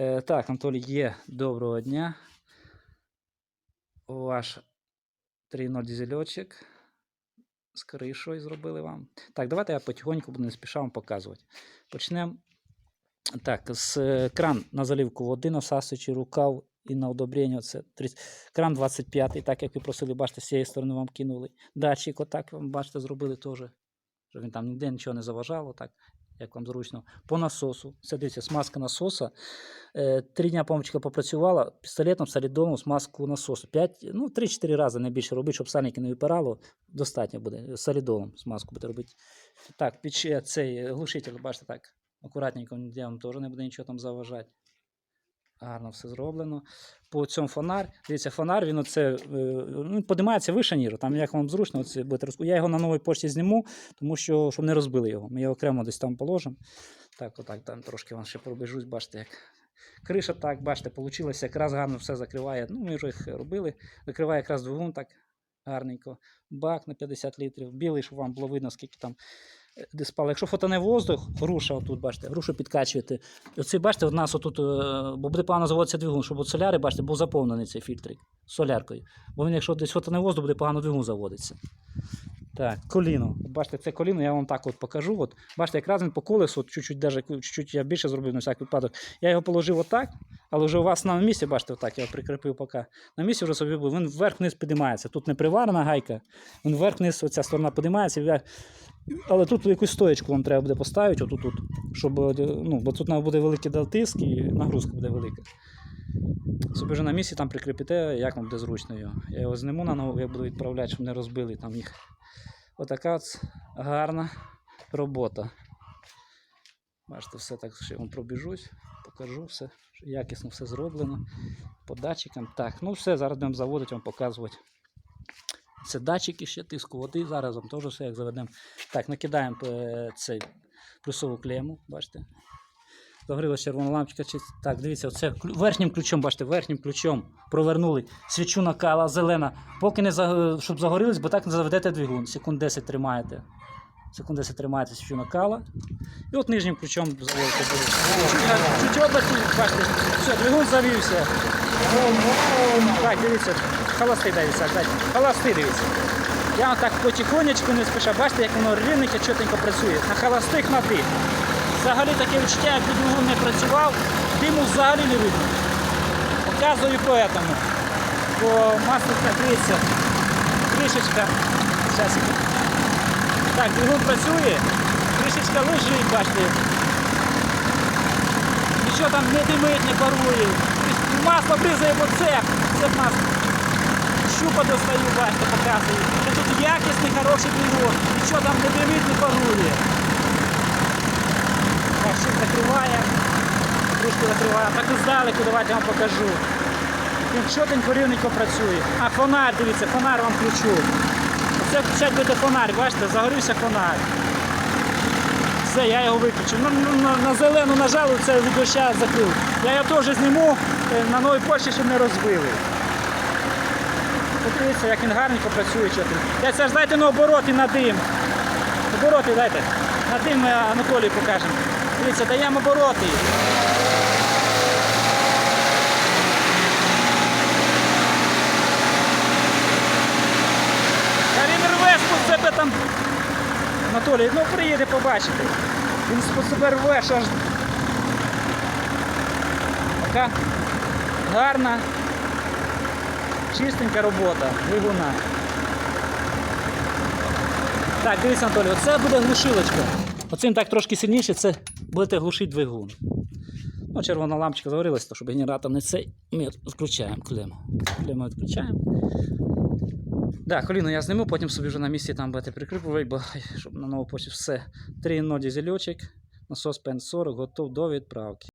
Е, так, Анатолій є. Доброго дня. Ваш 3.0 дізельочок з кришою зробили вам. Так, давайте я потихоньку буду не спіша вам показувати. Почнемо. Так, з е, кран на заливку води, насасуючи рукав і на одобрення. Це 30. Кран 25, так як ви просили, бачите, з цієї сторони вам кинули. Датчик, отак вам бачите, зробили теж. Щоб він там ніде нічого не заважало, так, як вам зручно. По насосу. Це дивіться, смазка насоса. Е, Три дня помочка попрацювала пістолетом, солідолом, смазку насосу. 5, ну, 3-4 рази не більше робити, щоб сальники не випирало. Достатньо буде. Солідолом смазку буде робити. Так, під цей глушитель, бачите, так. Акуратненько, ніде вам теж не буде нічого там заважати. Гарно все зроблено. По цьому фонар. Дивіться, фонар, він оце, е, ну, подимається вище ніжу. Там як вам зручно, оце будете розку- Я його на новій пошті зніму, тому що щоб не розбили його. Ми його окремо десь там положимо. Так, отак, там трошки вам ще пробіжусь, бачите, як. Криша так, бачите, вийшло, якраз гарно все закриває. Ну, ми вже їх робили. Закриває якраз двигун так гарненько. Бак на 50 літрів. Білий, щоб вам було видно, скільки там диспало. Якщо фотоне воздух, груша отут, бачите, грушу підкачуєте. Оце, бачите, у нас отут, е, бо буде погано заводитися двигун, щоб от соляри, бачите, був заповнений цей фільтрик соляркою. Бо він, якщо десь фотоне воздух, буде погано двигун заводитися. Так, коліно. Бачите, це коліно, я вам так от покажу. От, бачите, якраз він по колесу, чуть-чуть, даже, чуть-чуть я більше зробив на всякий випадок. Я його положив отак, але вже у вас на місці, бачите, отак, я його прикріпив поки. На місці вже собі був. Він вверх-вниз підіймається. Тут не приварена гайка, він вверх-вниз, оця сторона підіймається. Але тут якусь стоєчку вам треба буде поставити, отут, тут, щоб, е, ну, бо тут буде великий тиск і нагрузка буде велика. Собі вже на місці там прикріпите, як вам буде зручно його. Я його зниму на нову, я буду відправляти, щоб не розбили там їх. Отака от гарна робота. Бачите, все так ще вам пробіжусь, покажу все, якісно все зроблено. По датчикам. Так, ну все, зараз будемо заводити, вам показувати. Це датчики ще тиску води. Зараз вам теж все як заведемо. Так, накидаємо е, цей плюсову клему, бачите. Загорілася червона лампочка. чи- Так, дивіться, оце верхнім ключом, бачите, верхнім ключом провернули. Свічу накала зелена. Поки не за- щоб загорілись, бо так не заведете двигун. Секунд 10 тримаєте. Секунд 10 тримаєте свічу накала. І от нижнім ключом заводите. Чуть- області, бачите, все, двигун завівся. Так, дивіться, холостий дивіться, дайте. Холостий дивіться. Я так потихонечку не спіша, бачите, як воно рівненько, чотенько працює. На холостих на дих. Взагалі таке відчуття, якби двигун не працював, диму взагалі не видно. Показую поэтому. Бо масло так, дивіться, кришечка. Зараз. Так, двигун працює, кришечка лежить, бачите. Нічого там не димить, не парує. Тобто Масло бризає в оцеп. Це масло. Щупа достаю, бачите, показую. Тут якісний, хороший двигун. Нічого там не димить, не парує. Так, закриває. Кришку закриває. Так і здалеку давайте я вам покажу. Він чотенько рівненько працює. А фонарь, дивіться, фонарь вам включу. Оце включать буде фонарь, бачите, загорівся фонарь. Все, я його виключив. На, на, на зелену нажали, це від закрив. Я його теж зніму е, на новій почті, щоб не розбили. Подивіться, як він гарненько працює. Я це ж дайте на обороти на дим. Обороти дайте. На дим ми Анатолію покажемо. Дивіться, даємо обороти. Він рве там. Анатолій, ну приїде побачите. Він себе рве, що аж. Така гарна, чистенька робота двигуна. Так, дивіться, Анатолій, оце буде глушилочка. Оцим так трошки сильніше, це будете глушити двигун. Ну, червона лампочка загорілася, то щоб генератор не цей. Ми включаємо клему. Клему відключаємо. Да, коліно я зніму, потім собі вже на місці там будете прикріплювати, бо щоб на нову почту все. 3.0 дізельочок, насос пен 40 готов до відправки.